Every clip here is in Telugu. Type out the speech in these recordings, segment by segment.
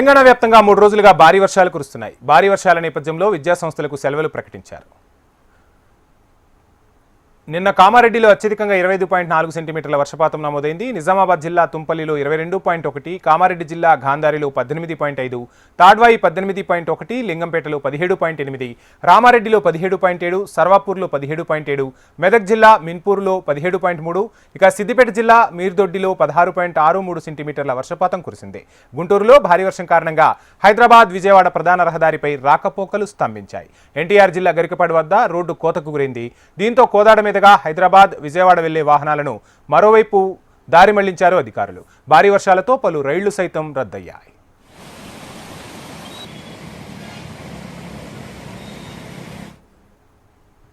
తెలంగాణ వ్యాప్తంగా మూడు రోజులుగా భారీ వర్షాలు కురుస్తున్నాయి. భారీ వర్షాల నేపథ్యంలో విద్యాసంస్థలకు సెలవులు ప్రకటించారు. నిన్న కామారెడ్డిలో అత్యధికంగా ఇరవై ఐదు పాయింట్ నాలుగు సెంటీమీటర్ల వర్షపాతం నమోదైంది. నిజామాబాద్ జిల్లా తుంపల్లిలో ఇరవై రెండు పాయింట్ ఒకటి కామారెడ్డి జిల్లా గాంధారిలో పద్దెనిమిది పాయింట్ ఐదు తాడ్వాయి పద్దెనిమిది పాయింట్ ఒకటి లింగంపేటలో పదిహేడు పాయింట్ ఎనిమిది రామారెడ్డిలో పదిహేడు పాయింట్ ఏడు సర్వాపూర్లో పదిహేడు పాయింట్ ఏడు మెదక్ జిల్లా మిన్పూర్లో పదిహేడు పాయింట్ మూడు ఇక సిద్దిపేట జిల్లా మీర్దొడ్డిలో పదహారు పాయింట్ ఆరు మూడు సెంటీమీటర్ల వర్షపాతం కురిసింది. గుంటూరులో భారీ వర్షం కారణంగా హైదరాబాద్ విజయవాడ ప్రధాన రహదారిపై రాకపోకలు స్తంభించాయి. ఎన్టీఆర్ జిల్లా గరికపాడు వద్ద రోడ్డు కోతకు గురైంది. దీంతో కోదాడ మీద మీదుగా హైదరాబాద్ విజయవాడ వెళ్ళే వాహనాలను మరోవైపు దారి మళ్ళించారు అధికారులు. భారీ వర్షాలతో పలు రైళ్ళు సైతం రద్దయ్యాయి.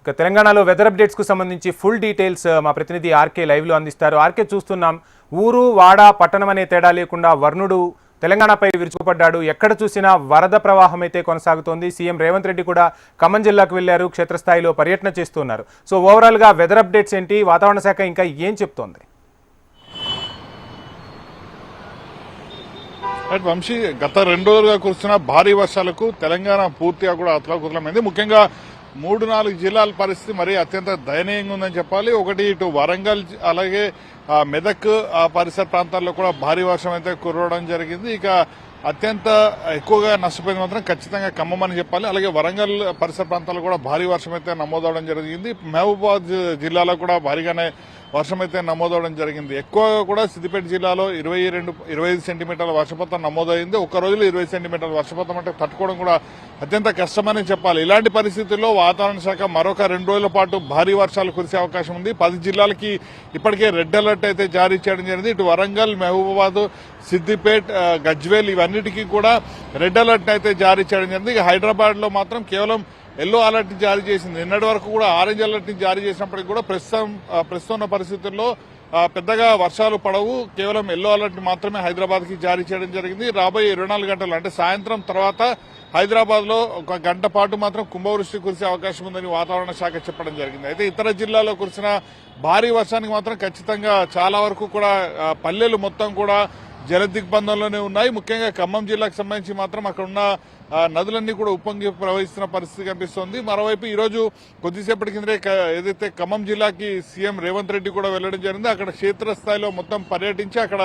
ఇక తెలంగాణలో వెదర్ అప్డేట్స్కు సంబంధించి ఫుల్ డీటెయిల్స్ మా ప్రతినిధి ఆర్కే లైవ్లో అందిస్తారు. ఆర్కే చూస్తున్నాం. ఊరు వాడ పట్టణం అనే తేడా లేకుండా వర్ణుడు తెలంగాణపై విరుచుకుపడ్డాడు ఎక్కడ చూసినా వరద ప్రవాహం అయితే కొనసాగుతోంది. సీఎం రేవంత్ రెడ్డి కూడా ఖమ్మం జిల్లాకు వెళ్ళారు క్షేత్రస్థాయిలో పర్యటన చేస్తున్నారు. సో ఓవరాల్గా వెదర్ అప్డేట్స్ ఏంటి? వాతావరణ శాఖ ఇంకా ఏం చెప్తోంది? రైట్ వంశీ గత రెండు రోజులుగా కురుస్తున్న భారీ వర్షాలకు తెలంగాణ పూర్తిగా కూడా అతలాకుతలమైంది. ముఖ్యంగా మూడు నాలుగు జిల్లాల పరిస్థితి మరీ అత్యంత దయనీయంగా ఉందని చెప్పాలి. ఒకటి ఇటు వరంగల్ అలాగే మెదక్ ఆ పరిసర ప్రాంతాల్లో కూడా భారీ వర్షం అయితే కురవడం జరిగింది. ఇక అత్యంత ఎక్కువగా నష్టపోయింది మాత్రం ఖచ్చితంగా ఖమ్మం అని చెప్పాలి. అలాగే వరంగల్ పరిసర ప్రాంతాల్లో కూడా భారీ వర్షం అయితే నమోదవడం జరిగింది. మహబూబాద్ జిల్లాలో కూడా భారీగానే వర్షమైతే నమోదవడం జరిగింది. ఎక్కువగా కూడా సిద్దిపేట జిల్లాలో ఇరవై రెండు ఇరవై ఐదు సెంటీమీటర్ల వర్షపాతం నమోదైంది. ఒక రోజులో ఇరవై సెంటీమీటర్ల వర్షపాతం అంటే తట్టుకోవడం కూడా అత్యంత కష్టమని చెప్పాలి. ఇలాంటి పరిస్థితుల్లో వాతావరణ శాఖ మరొక రెండు రోజుల పాటు భారీ వర్షాలు కురిసే అవకాశం ఉంది. పది జిల్లాలకి ఇప్పటికే రెడ్ అలర్ట్ అయితే జారీ చేయడం జరిగింది. ఇటు వరంగల్ మహబూబాబాద్ సిద్దిపేట్ గజ్వేల్ ఇవన్నిటికీ కూడా రెడ్ అలర్ట్ అయితే జారీ చేయడం జరిగింది. ఇక మాత్రం కేవలం ఎల్లో అలర్ట్ జారీ చేసింది. నిన్నటి వరకు కూడా ఆరెంజ్ అలర్ట్ని జారీ చేసినప్పటికీ కూడా ప్రస్తుతం ప్రస్తుతం ఉన్న పరిస్థితుల్లో పెద్దగా వర్షాలు పడవు. కేవలం ఎల్లో అలర్ట్ మాత్రమే హైదరాబాద్కి జారీ చేయడం జరిగింది. రాబోయే ఇరవై నాలుగు గంటలు అంటే సాయంత్రం తర్వాత హైదరాబాద్లో ఒక గంట పాటు మాత్రం కుంభవృష్టి కురిసే అవకాశం ఉందని వాతావరణ శాఖ చెప్పడం జరిగింది. అయితే ఇతర జిల్లాలో కురిసిన భారీ వర్షానికి మాత్రం ఖచ్చితంగా చాలా వరకు కూడా పల్లెలు మొత్తం కూడా జల దిగ్బంధంలోనే ఉన్నాయి. ముఖ్యంగా ఖమ్మం జిల్లాకు సంబంధించి మాత్రం అక్కడ ఉన్న నదులన్నీ కూడా ఉప్పొంగి ప్రవహిస్తున్న పరిస్థితి కనిపిస్తోంది. మరోవైపు ఈరోజు కొద్దిసేపటి కిందే ఏదైతే ఖమ్మం జిల్లాకి సీఎం రేవంత్ రెడ్డి కూడా వెళ్ళడం జరిగింది అక్కడ క్షేత్రస్థాయిలో మొత్తం పర్యటించి అక్కడ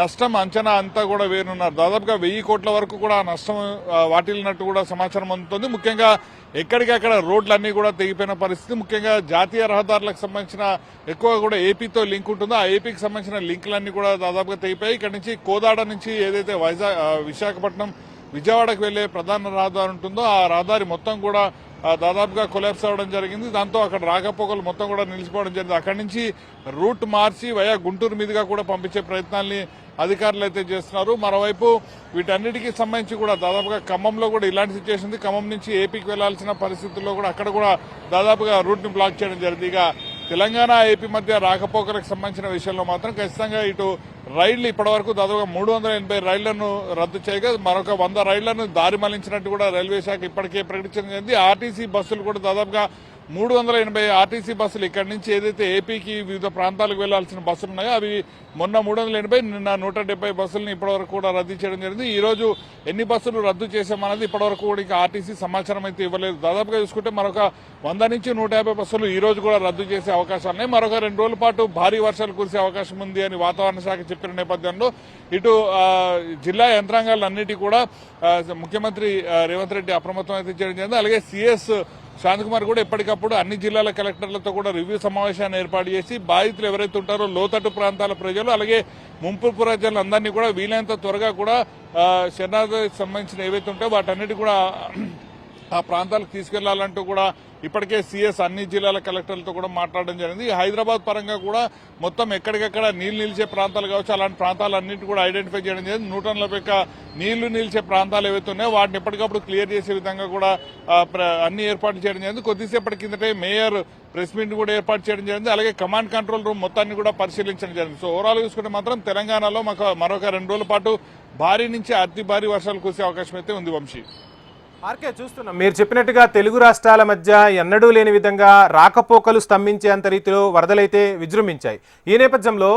నష్టం అంచనా అంతా కూడా వేరున్నారు. దాదాపుగా వెయ్యి కోట్ల వరకు కూడా నష్టం వాటిల్లినట్టు కూడా సమాచారం అందుతోంది. ముఖ్యంగా ఎక్కడికక్కడ రోడ్లన్నీ కూడా తెగిపోయిన పరిస్థితి. ముఖ్యంగా జాతీయ రహదారులకు సంబంధించిన ఎక్కువ కూడా ఏపీతో లింక్ ఉంటుందో? ఆ ఏపీకి సంబంధించిన లింకులన్నీ కూడా దాదాపుగా తెగిపోయాయి. ఇక్కడ నుంచి కోదాడ నుంచి ఏదైతే వైజాగ్ విశాఖపట్నం విజయవాడకు వెళ్ళే ప్రధాన రహదారి ఉంటుందో ఆ రహదారి మొత్తం కూడా దాదాపుగా కొలాబ్స్ అవ్వడం జరిగింది. దాంతో అక్కడ రాకపోకలు మొత్తం కూడా నిలిచిపోవడం జరిగింది. అక్కడి నుంచి రూట్ మార్చి వయా గుంటూరు మీదుగా కూడా పంపించే ప్రయత్నాల్ని అధికారులు అయితే చేస్తున్నారు. మరోవైపు వీటన్నిటికీ సంబంధించి కూడా దాదాపుగా ఖమ్మంలో కూడా ఇలాంటి సిచ్యువేషన్ ఉంది. ఖమ్మం నుంచి ఏపీకి వెళ్ళాల్సిన పరిస్థితుల్లో కూడా అక్కడ కూడా దాదాపుగా రూట్ని బ్లాక్ చేయడం జరిగింది. ఇక తెలంగాణ ఏపీ మధ్య రాకపోకలకు సంబంధించిన విషయంలో మాత్రం ఖచ్చితంగా ఇటు రైళ్ళు ఇప్పటివరకు దాదాపుగా మూడు వందల ఎనభై రైళ్ళను రద్దు చేయగా మరొక వంద రైళ్ళను దారి మళ్ళించినట్టు కూడా రైల్వే శాఖ ఇప్పటికే ప్రకటించింది ఆర్టీసీ బస్సులు కూడా దాదాపుగా మూడు వందల ఎనభై ఆర్టీసీ బస్సులు ఇక్కడి నుంచి ఏదైతే ఏపీకి వివిధ ప్రాంతాలకు వెళ్ళాల్సిన బస్సులు ఉన్నాయో అవి మొన్న మూడు వందల ఎనభై నిన్న నూట డెబ్బై బస్సులను ఇప్పటివరకు కూడా రద్దు చేయడం జరిగింది. ఈ రోజు ఎన్ని బస్సులు రద్దు చేశామన్నది ఇప్పటివరకు కూడా ఇంకా ఆర్టీసీ సమాచారం అయితే ఇవ్వలేదు. దాదాపుగా చూసుకుంటే మరొక వంద నుంచి నూట యాభై బస్సులు ఈ రోజు కూడా రద్దు చేసే అవకాశాలు ఉన్నాయి. మరొక రెండు రోజుల పాటు భారీ వర్షాలు కురిసే అవకాశం ఉంది అని వాతావరణ శాఖ చెప్పిన నేపథ్యంలో ఇటు జిల్లా యంత్రాంగాలన్నిటి కూడా ముఖ్యమంత్రి రేవంత్ రెడ్డి అప్రమత్తం అయితే చేయడం జరిగింది. అలాగే సిఎస్ శాంతకుమార్ కూడా ఎప్పటికప్పుడు అన్ని జిల్లాల కలెక్టర్లతో కూడా రివ్యూ సమావేశాన్ని ఏర్పాటు చేసి బాధితులు ఎవరైతే ఉంటారో లోతట్టు ప్రాంతాల ప్రజలు అలాగే ముంపు ప్రజలు అందరినీ కూడా వీలైనంత త్వరగా కూడా ఆ, శరణార్థికి సంబంధించిన ఏవైతే ఉంటాయో వాటన్నిటి కూడా ఆ ప్రాంతాలకు తీసుకెళ్ళాలంటూ కూడా ఇప్పటికే సీఎస్ అన్ని జిల్లాల కలెక్టర్లతో కూడా మాట్లాడడం జరిగింది. హైదరాబాద్ పరంగా కూడా మొత్తం ఎక్కడికెక్కడ నీళ్ళు నిలిచే ప్రాంతాలు కావచ్చు అలాంటి ప్రాంతాలన్నింటి కూడా ఐడెంటిఫై చేయడం జరిగింది. నూట నీళ్ళు నిలిచే ప్రాంతాలు ఏవైతే ఉన్నాయో వాటిని ఎప్పటికప్పుడు క్లియర్ చేసే విధంగా కూడా ప్ర- అన్ని ఏర్పాటు చేయడం జరిగింది. కొద్దిసేపటి కిందటే మేయర్ ప్రెస్ మీట్ కూడా ఏర్పాటు చేయడం జరిగింది. అలాగే కమాండ్ కంట్రోల్ రూమ్ మొత్తాన్ని కూడా పరిశీలించడం జరిగింది. సో ఓవరాల్ చూసుకుంటే మాత్రం తెలంగాణలో మాకు మరొక రెండు రోజుల పాటు భారీ నుంచి అతి భారీ వర్షాలు కురిసే అవకాశం అయితే ఉంది వంశీ. ఆర్కే చూస్తున్నాం. మీరు చెప్పినట్టుగా తెలుగు రాష్ట్రాల మధ్య ఎన్నడూ లేని విధంగా రాకపోకలు స్తంభించేంత రీతిలో వరదలైతే విజృంభించాయి. ఈ నేపథ్యంలో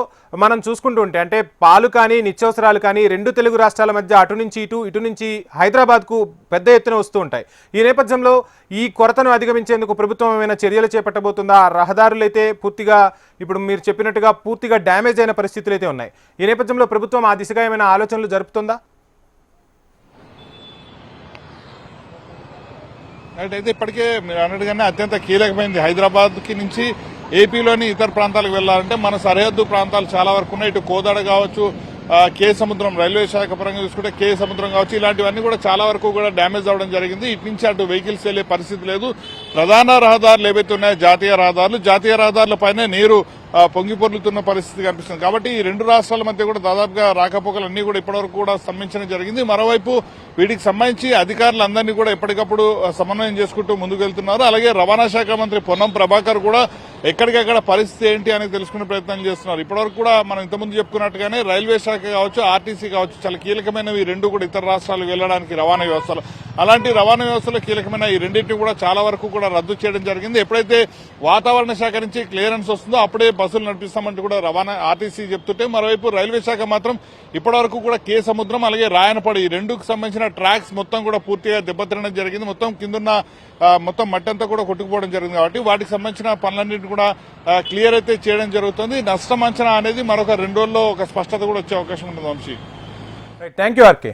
మనం చూసుకుంటూ ఉంటే అంటే పాలు కానీ నిత్యావసరాలు కానీ రెండు తెలుగు రాష్ట్రాల మధ్య అటు నుంచి ఇటు ఇటు నుంచి హైదరాబాద్కు పెద్ద ఎత్తున వస్తూ ఉంటాయి. ఈ నేపథ్యంలో ఈ కొరతను అధిగమించేందుకు ప్రభుత్వం ఏమైనా చర్యలు చేపట్టబోతుందా? రహదారులు అయితే పూర్తిగా ఇప్పుడు మీరు చెప్పినట్టుగా పూర్తిగా డ్యామేజ్ అయిన పరిస్థితులు అయితే ఉన్నాయి. ఈ నేపథ్యంలో ప్రభుత్వం ఆ దిశగా ఏమైనా ఆలోచనలు జరుపుతుందా? అయితే ఇప్పటికే మీరు అన్నట్టుగానే అత్యంత కీలకమైనది హైదరాబాద్కి నుంచి ఏపీలోని ఇతర ప్రాంతాలకు వెళ్ళాలంటే మన సరిహద్దు ప్రాంతాలు చాలా వరకు ఉన్నాయి. ఇటు కోదాడ కావచ్చు కే సముద్రం రైల్వే శాఖ పరంగా చూసుకుంటే కే సముద్రం కావచ్చు ఇలాంటివన్నీ కూడా చాలా వరకు కూడా డ్యామేజ్ అవడం జరిగింది. ఇటు నుంచి అటు వెహికల్స్ వెళ్ళే పరిస్థితి లేదు. ప్రధాన రహదారులు ఏవైతే ఉన్నాయో జాతీయ రహదారులు జాతీయ రహదారుల పైన నీరు పొంగిపొర్లుతున్న పరిస్థితి కనిపిస్తుంది. కాబట్టి ఈ రెండు రాష్ట్రాల మధ్య కూడా దాదాపుగా రాకపోకలు అన్ని కూడా ఇప్పటివరకు కూడా స్తంభించడం జరిగింది. మరోవైపు వీటికి సంబంధించి అధికారులందరినీ కూడా ఎప్పటికప్పుడు సమన్వయం చేసుకుంటూ ముందుకు వెళ్తున్నారు అలాగే రవాణా శాఖ మంత్రి పొన్నం ప్రభాకర్ కూడా ఎక్కడికెక్కడ పరిస్థితి ఏంటి అని తెలుసుకునే ప్రయత్నం చేస్తున్నారు. ఇప్పటివరకు కూడా మనం ఇంతకుముందు చెప్పుకున్నట్టుగానే రైల్వే శాఖ కావచ్చు ఆర్టీసీ కావచ్చు చాలా కీలకమైనవి ఈ రెండు కూడా ఇతర రాష్ట్రాలకు వెళ్ళడానికి రవాణా వ్యవస్థలు. అలాంటి రవాణా వ్యవస్థలో కీలకమైన ఈ రెండింటిని కూడా చాలా వరకు కూడా రద్దు చేయడం జరిగింది. ఎప్పుడైతే వాతావరణ శాఖ నుంచి క్లియరెన్స్ వస్తుందో అప్పుడే బస్సులు నడిపిస్తామంటూ కూడా రవాణా ఆర్టీసీ చెప్తుంటే మరోవైపు రైల్వే శాఖ మాత్రం ఇప్పటివరకు కూడా కే సముద్రం అలాగే రాయనపాడు ఈ రెండుకు సంబంధించిన ట్రాక్స్ మొత్తం కూడా పూర్తిగా దెబ్బతినడం జరిగింది. మొత్తం కిందున్న మొత్తం మట్టి అంతా కూడా కొట్టుకుపోవడం జరిగింది కాబట్టి వాటికి సంబంధించిన పనులన్నింటినీ కూడా క్లియర్ అయితే చేయడం జరుగుతుంది. నష్టం అంచనా అనేది మరొక రెండు రోజుల్లో ఒక స్పష్టత కూడా వచ్చే అవకాశం ఉంటుంది వంశీ. Thank you RK